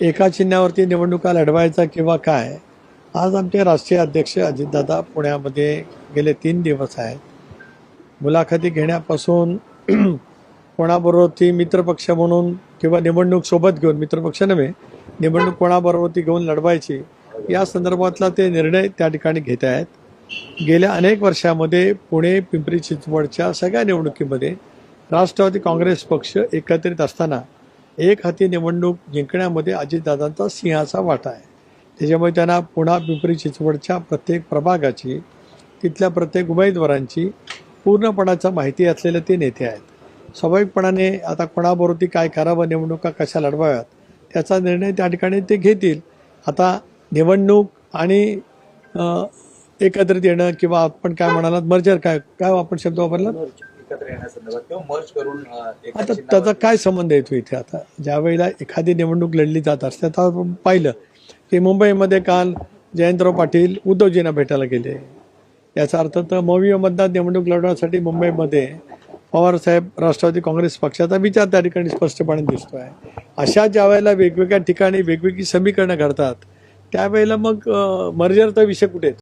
एका चिन्हावरती निवडणुका लढवायचा किंवा काय आज आमचे राष्ट्रीय अध्यक्ष अजितदादा पुण्यामध्ये गेले तीन दिवस आहेत. मुलाखती घेण्यापासून कोणाबरोबर ती मित्रपक्ष म्हणून किंवा निवडणूक सोबत घेऊन मित्रपक्ष नव्हे निवडणूक कोणाबरोबर ती घेऊन लढवायची या संदर्भातला ते निर्णय त्या ठिकाणी घेत आहेत. गेल्या अनेक वर्षामध्ये पुणे पिंपरी चिंचवडच्या सगळ्या निवडणुकीमध्ये राष्ट्रवादी काँग्रेस पक्ष एकत्रित असताना एक हाती निवडणूक जिंकण्यामध्ये अजितदादांचा सिंहाचा वाटा आहे. त्याच्यामुळे त्यांना पुन्हा पिंपरी चिंचवडच्या प्रत्येक प्रभागाची तिथल्या प्रत्येक उमेदवारांची पूर्णपणाचा माहिती असलेले ते नेते आहेत. स्वाभाविकपणाने आता कोणाबरोबर ती काय करावं निवडणुका कशा लढवाव्यात त्याचा निर्णय त्या ठिकाणी ते घेतील. आता निवडणूक आणि एकत्रित येणं किंवा आपण काय म्हणालात मर्जर काय काय आपण शब्द वापरला एकत्र येण्यासंदर्भात किंवा मर्ज करून आता त्याचा काय संबंध येतो इथे? आता ज्या वेळेला एखादी निवडणूक लढली जात असते आता आपण पाहिलं की मुंबईमध्ये काल जयंतराव पाटील उद्धवजींना भेटायला गेले. याचा अर्थ तर मवी मतदार निवडणूक लढवण्यासाठी मुंबईमध्ये पवारसाहेब राष्ट्रवादी काँग्रेस पक्षाचा विचार त्या ठिकाणी स्पष्टपणे दिसतोय. अशा ज्या वेळेला वेगवेगळ्या ठिकाणी वेगवेगळी समीकरणं घडतात त्यावेळेला मग मर्जरचा विषय कुठे?